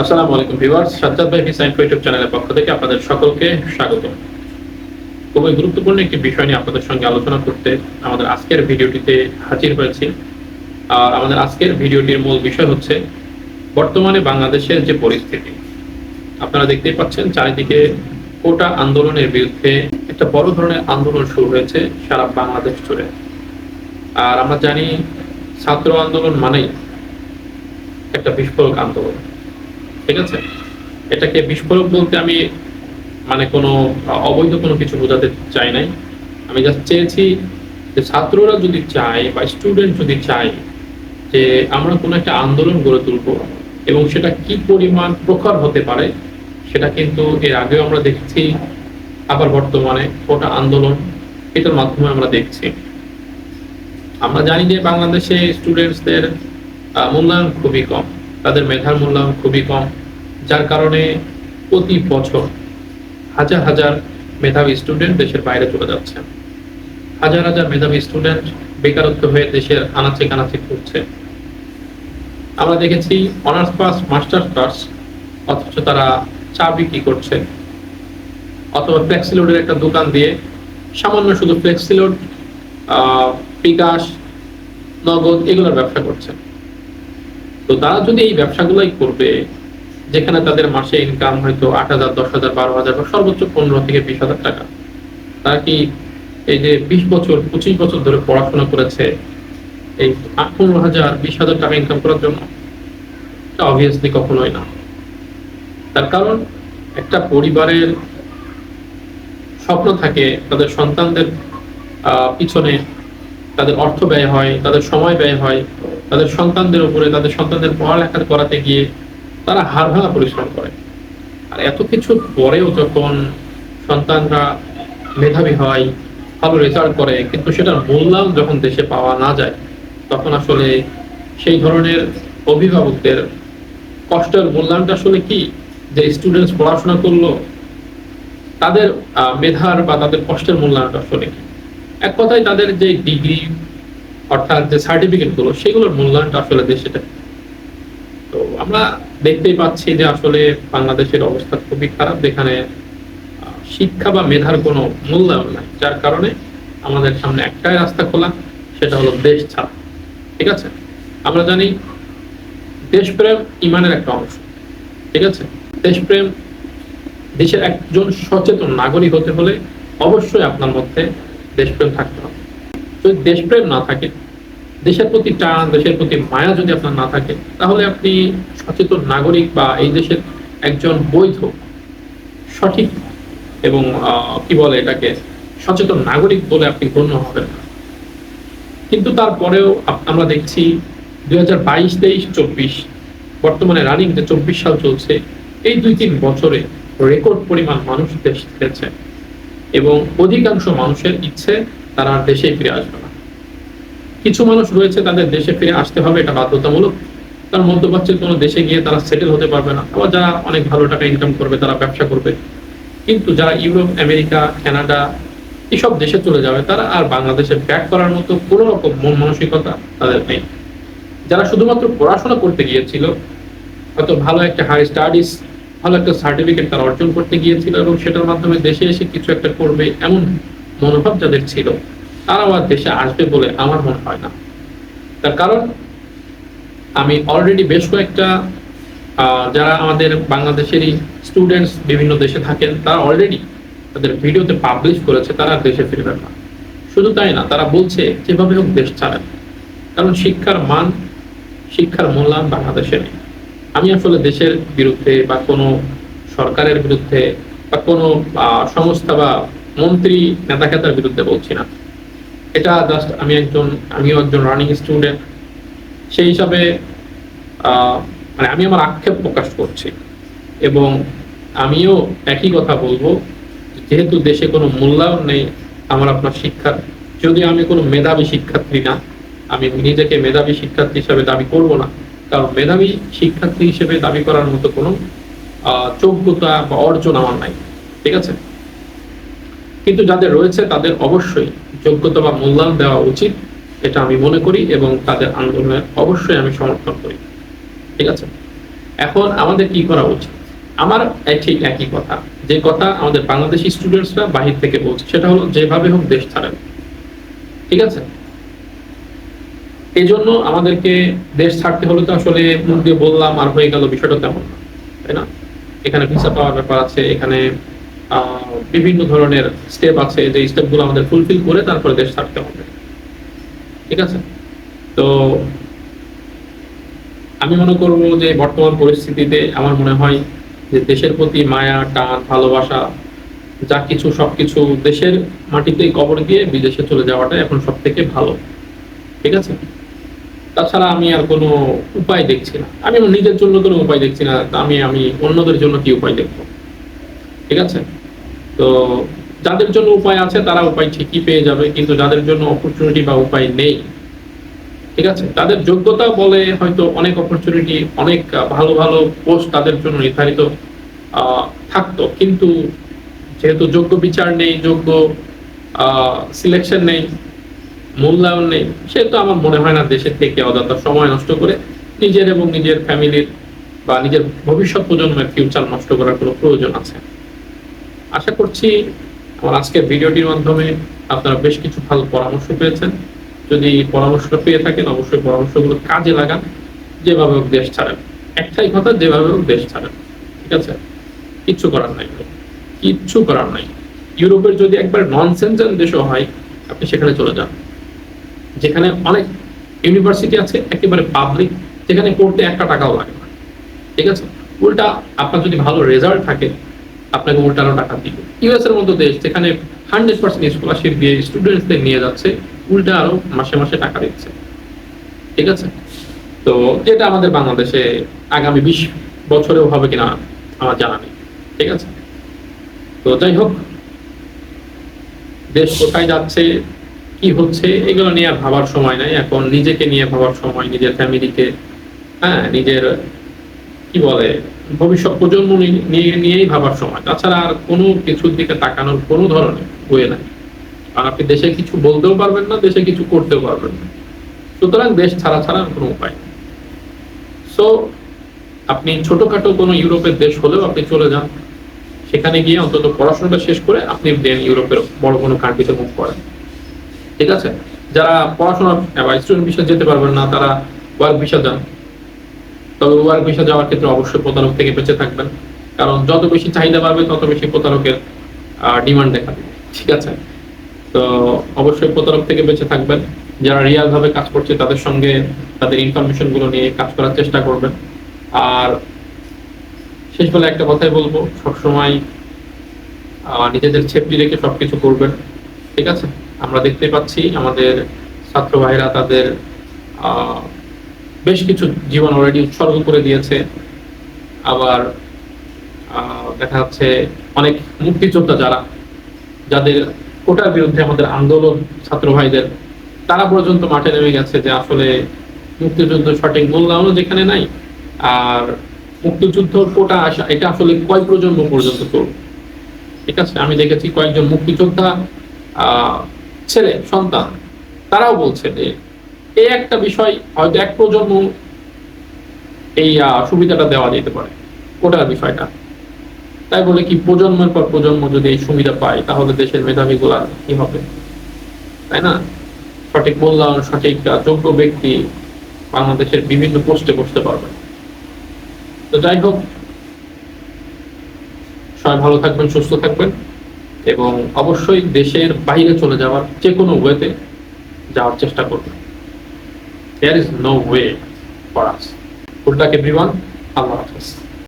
আসসালামু আলাইকুম ভিউয়ার্স, সাজ্জাদ ভাই হিসাইন ইউটিউব চ্যানেলের পক্ষ থেকে আপনাদের সকলকে স্বাগত খুবই গুরুত্বপূর্ণ একটি বিষয় নিয়ে আপনাদের সঙ্গে আলোচনা করতে আমাদের আজকের ভিডিওটিতে হাজির হয়েছি। আর আমাদের আজকের ভিডিওটির মূল বিষয় হচ্ছে বর্তমানে বাংলাদেশের যে পরিস্থিতি। আপনারা দেখতেই পাচ্ছেন চারিদিকে কোটা আন্দোলনের বিরুদ্ধে একটা বড় ধরনের আন্দোলন শুরু হয়েছে সারা বাংলাদেশ জুড়ে। আর আমরা জানি ছাত্র আন্দোলন মানেই একটা বিস্ফোরক আন্দোলন। ঠিক আছে? এটাকে বিস্ফোরক বলতে আমি মানে কোনো, অবৈধ কোনো কিছু বোঝাতে চাই নাই। আমি জাস্ট চেয়েছি যে ছাত্ররা যদি চায় বা স্টুডেন্ট যদি চায় যে আমরা কোনো একটা আন্দোলন গড়ে তুলব এবং সেটা কি পরিমাণ প্রখর হতে পারে, সেটা কিন্তু এর আগেও আমরা দেখছি, আবার বর্তমানে ওটা আন্দোলন এটার মাধ্যমে আমরা দেখছি। আমরা জানি যে বাংলাদেশে স্টুডেন্টসদের মূল্যায়ন খুবই কম। তাদের মেধার মূল্যায়ন খুবই কম, যার কারণে প্রতি বছর হাজার হাজার মেধাবী স্টুডেন্ট দেশের বাইরে চলে যাচ্ছে। হাজার হাজার মেধাবী স্টুডেন্ট বেকারত্ব হয়ে দেশের আনাচে কানাচে ঘুরছে। আমরা দেখেছি অনার্স পাস মাস্টার্স পাস অথচ তারা চা বিক্রি করছে। অথবা ফ্লেক্সিলোডের একটা দোকান দিয়ে সামান্য শুধু ফ্লেক্সিলোড বিকাশ, নগদ এগুলোর ব্যবসা করছে। তো তারা যদি এই ব্যবসাগুলোই করবে, যেখানে তাদের মাসে ইনকাম হয়তো আট হাজার, দশ হাজার, বারো হাজার বা সর্বোচ্চ পনেরো থেকে বিশ হাজার টাকা। তারা কি এই যে বিশ বছর, পঁচিশ বছর ধরে পড়াশোনা করেছে, এই আট পনেরো হাজার, বিশ হাজার টাকা ইনকাম করার জন্য? অবভিয়াসলি কখনোই না। তার কারণ, একটা পরিবারের স্বপ্ন থাকে, তাদের সন্তানদের পিছনে তাদের অর্থ ব্যয় হয়, তাদের সময় ব্যয় হয়। তাদের সন্তানদের উপরে, তাদের সন্তানদের পড়ালেখা করাতে গিয়ে তারা হার ভাঙা পরিশ্রম করে। আর এত কিছু পরেও যখন সন্তানরা মেধাবী হয়, ভালো রেজাল্ট করে, কিন্তু সেটার মূল্যায়ন যখন দেশে পাওয়া না যায়, তখন আসলে সেই ধরনের অভিভাবকদের কষ্টের মূল্যায়নটা আসলে কি? যে স্টুডেন্টস পড়াশোনা করল, তাদের মেধার বা তাদের কষ্টের মূল্যায়নটা আসলে কি? এক কথায় তাদের যে ডিগ্রি অর্থাৎ যে সার্টিফিকেটগুলো, সেগুলোর মূল্যায়নটা আসলে দেশে তো আমরা দেখতেই পাচ্ছি যে আসলে বাংলাদেশের অবস্থা খুবই খারাপ, যেখানে শিক্ষা বা মেধার কোনো মূল্যায়ন নাই। যার কারণে আমাদের সামনে একটাই রাস্তা খোলা, সেটা হলো দেশ ছাড়া। ঠিক আছে? আমরা জানি দেশপ্রেম ইমানের একটা অংশ। ঠিক আছে? দেশপ্রেম দেশের একজন সচেতন নাগরিক হতে হলে অবশ্যই আপনার মধ্যে দেশপ্রেম থাকতে যদি দেশপ্রেম না থাকে, দেশের প্রতি টান, দেশের প্রতি মায়া যদি আপনার না থাকে, তাহলে আপনি সচেতন নাগরিক বা এই দেশের একজন বৈধ, সঠিক এবং কি বলে এটাকে, সচেতন নাগরিক বলে আপনি গণ্য হবেন না। কিন্তু তারপরেও আমরা দেখছি দুই হাজার বাইশ, তেইশ, চব্বিশ, বর্তমানে রানিং যে চব্বিশ সাল চলছে, এই দুই তিন বছরে রেকর্ড পরিমাণ মানুষ দেশ ছেড়েছে এবং অধিকাংশ মানুষের ইচ্ছে তারা আর দেশে ফিরে আসবে না। কিছু মানুষ রয়েছে, তাদের দেশে ফিরে আসতে হবে, এটা বাধ্যতামূলক। তার মধ্যপ্রাচ্যের কোনো দেশে গিয়ে তারা সেটেল হতে পারবে না। আবার যারা অনেক ভালো টাকা ইনকাম করবে, তারা ব্যবসা করবে। কিন্তু যারা ইউরোপ, আমেরিকা, কানাডা, এসব দেশে চলে যাবে, তারা আর বাংলাদেশে ব্যাক করার মতো কোনো রকম মন মানসিকতা তাদের নেই। যারা শুধুমাত্র পড়াশোনা করতে গিয়েছিল, হয়তো ভালো একটা হাই স্টাডিজ ভালো একটা সার্টিফিকেট তারা অর্জন করতে গিয়েছিল এবং সেটার মাধ্যমে দেশে এসে কিছু একটা করবে, এমন মনোভাব যাদের ছিল। তারা আর দেশে আসবে বলে আমার মনে হয় না। তার কারণ, আমি অলরেডি বেশ কয়েকটা যারা আমাদের বাংলাদেশেরই স্টুডেন্টস বিভিন্ন দেশে থাকেন, তারা অলরেডি তাদের ভিডিওতে পাবলিশ করেছে, তারা দেশে ফিরবেন না। শুধু তাই না, তারা বলছে, যেভাবে হোক দেশ ছাড়েন। কারণ শিক্ষার মান, শিক্ষার মূল্যায়ন বাংলাদেশে নেই। আমি আসলে দেশের বিরুদ্ধে বা কোনো সরকারের বিরুদ্ধে বা কোনো সংস্থা বা মন্ত্রী নেতাকেতার বিরুদ্ধে বলছি না। এটা জাস্ট আমি একজন, আমিও একজন রানিং স্টুডেন্ট সেই হিসাবে মানে আমি আমার আক্ষেপ প্রকাশ করছি। এবং আমিও একই কথা বলব, যেহেতু দেশে কোনো মূল্যায়ন নেই আমার আপনার শিক্ষার, যদি আমি কোনো মেধাবী শিক্ষার্থী না, আমি নিজেকে মেধাবী শিক্ষার্থী হিসাবে দাবি করব না। কারণ মেধাবী শিক্ষার্থী হিসেবে দাবি করার মতো কোনো যোগ্যতা বা অর্জন আমার নাই। ঠিক আছে? কিন্তু যাদের রয়েছে তাদের অবশ্যই যোগ্যতা বা মূল্যায়ন দেওয়া উচিত, এটা আমি মনে করি এবং তাদের আন্দোলনে অবশ্যই আমি সমর্থন করি। ঠিক আছে? এখন আমাদের কি করা উচিত? আমার ঠিক একই কথা। যে কথা আমাদের বাংলাদেশি স্টুডেন্টসরা বাহির থেকে বলছে, সেটা হলো যেভাবে হোক দেশ ছাড়েন। ঠিক আছে? এই জন্য আমাদেরকে দেশ ছাড়তে হলে তো আসলে মুখ দিয়ে বললাম আর হয়ে গেল বিষয়টা তেমন না, তাই না? এখানে ভিসা পাওয়ার ব্যাপার আছে, এখানে বিভিন্ন ধরনের স্টেপ আছে, যে স্টেপগুলো আমাদের ফুলফিল করে তারপরে দেশ ছাড়তে হবে। ঠিক আছে? তো আমি মনে করব যে বর্তমান পরিস্থিতিতে আমার মনে হয় যে দেশের প্রতি মায়া, টান, ভালোবাসা, যা কিছু সবকিছু দেশের মাটিতে কবর দিয়ে বিদেশে চলে যাওয়াটা এখন সব থেকে ভালো। ঠিক আছে? তাছাড়া আমি আর কোনো উপায় দেখছি না। আমি নিজের জন্য কোনো উপায় দেখছি না। আমি আমি অন্যদের জন্য কি উপায় দেখব? ঠিক আছে? তো যাদের জন্য উপায় আছে, তারা উপায় ঠিকই পেয়ে যাবে, কিন্তু যাদের জন্য অপরচুনিটি বা উপায় নেই, ঠিক আছে? তাদের যোগ্যতা বলে হয়তো অনেক অপরচুনিটি অনেক ভালো ভালো পোস্ট তাদের জন্য নির্ধারিত থাকতো। কিন্তু যেহেতু যোগ্য বিচার নেই, যোগ্য সিলেকশন নেই, মূল্যায়ন নেই, সেহেতু আমার মনে হয় না দেশের থেকে অযথা সময় নষ্ট করে নিজের এবং নিজের ফ্যামিলির বা নিজের ভবিষ্যৎ প্রজন্মের ফিউচার নষ্ট করার কোনো প্রয়োজন আছে। আশা করছি আমার আজকের ভিডিওটির মাধ্যমে আপনারা বেশ কিছু ভালো পরামর্শ পেয়েছেন। যদি পরামর্শটা পেয়ে থাকেন, অবশ্যই পরামর্শগুলো কাজে লাগান, যেভাবে হোক দেশ ছাড়েন। একটাই কথা, যেভাবে হোক দেশ ছাড়েন। ঠিক আছে? কিচ্ছু করার নাই। কিচ্ছু করার নাই। ইউরোপের যদি একবার নন দেশও হয়, আপনি সেখানে চলে যান। যেখানে অনেক ইউনিভার্সিটি আছে, একেবারে পাবলিক যেখানে পড়তে একটা টাকাও লাগে না। ঠিক আছে? উল্টা আপনার যদি ভালো রেজাল্ট থাকে আপনাকে উল্টানো টাকা দিবে। ইউএস এর মতো দেশ, যেখানে হান্ড্রেড পার্সেন্ট স্কলারশিপ দিয়ে স্টুডেন্টসদের নিয়ে যাচ্ছে, উল্টা আরও মাসে মাসে টাকা দিচ্ছে। ঠিক আছে? তো যেটা আমাদের বাংলাদেশে আগামী বিশ বছরেও হবে কিনা আমার জানা নেই। ঠিক আছে? তো যাই হোক, দেশ কোথায় যাচ্ছে, কি হচ্ছে, এগুলো নিয়ে ভাবার সময় নাই। এখন নিজেকে নিয়ে ভাবার সময়, নিজের ফ্যামিলিকে হ্যাঁ নিজের কি বলে, ভবিষ্যৎ প্রজন্ম নিয়ে, নিয়েই ভাবার সময়। তাছাড়া আর কোনো কিছুর দিকে তাকানোর কোনো ধরনের বয়ে নাই। আর আপনি দেশে কিছু বলতেও পারবেন না, দেশে কিছু করতেও পারবেন না। সুতরাং দেশ ছাড়া ছাড়া কোনো উপায় নেই। সো আপনি ছোটখাটো কোনো ইউরোপের দেশ হলেও আপনি চলে যান। সেখানে গিয়ে অন্তত পড়াশোনাটা শেষ করে আপনি দেন ইউরোপের বড় কোনো কান্ট্রিতে মুভ করেন। ঠিক আছে? যারা পড়াশোনা স্টুডেন্ট বিষয়ে যেতে পারবেন না, তারা ওয়ার্ক ভিসা যান। তবে ওয়ার্ক ভিসা যাওয়ার ক্ষেত্রে অবশ্যই প্রতারক থেকে বেঁচে থাকবেন। কারণ যত বেশি চাহিদা বাড়বে, তত বেশি প্রতারকের ডিমান্ড দেখা দেবে। ঠিক আছে? তো অবশ্যই প্রতারক থেকে বেঁচে থাকবেন। যারা রিয়াল ভাবে কাজ করছে, তাদের সঙ্গে তাদের ইনফরমেশনগুলো নিয়ে কাজ করার চেষ্টা করবেন। আর শেষ বেলা একটা কথাই বলব, সবসময় নিজেদের সেফটি রেখে সবকিছু করবেন। ঠিক আছে? আমরা দেখতে পাচ্ছি আমাদের ছাত্র ভাইরা তাদের বেশ কিছু জীবন অলরেডি উৎসর্গ করে দিয়েছে। আবার দেখা যাচ্ছে অনেক মুক্তিযোদ্ধা যারা, যাদের কোটার বিরুদ্ধে আমাদের আন্দোলন, ছাত্র ভাইদের, তারা পর্যন্ত মাঠে নেমে গেছে যে আসলে মুক্তিযুদ্ধ সঠিক মূল্যায়নও যেখানে নাই, আর মুক্তিযুদ্ধ কোটা আসা, এটা আসলে কয় প্রজন্ম পর্যন্ত চলবে? ঠিক আছে, আমি দেখেছি কয়েকজন মুক্তিযোদ্ধা ছেলে, সন্তান, তারাও বলছে যে এই একটা বিষয় হয়তো এক প্রজন্ম এই সুবিধাটা দেওয়া যেতে পারে। কোটার বিষয়টা। তাই বলে কি, প্রজন্মের পর প্রজন্ম যদি এই সুবিধা পায়, তাহলে দেশের মেধাবী গুলা কি হবে? তাই না? সঠিক মূল্যায়ন, সঠিক যোগ্য ব্যক্তি বাংলাদেশের বিভিন্ন পোস্টে বসতে পারবে। তো যাই হোক, সবাই ভালো থাকবেন, সুস্থ থাকবেন এবং অবশ্যই দেশের বাইরে চলে যাওয়ার যে কোনো ওয়েতে যাওয়ার চেষ্টা করবেন। There is no way for us good luck everyone আল্লাহ হাফেজ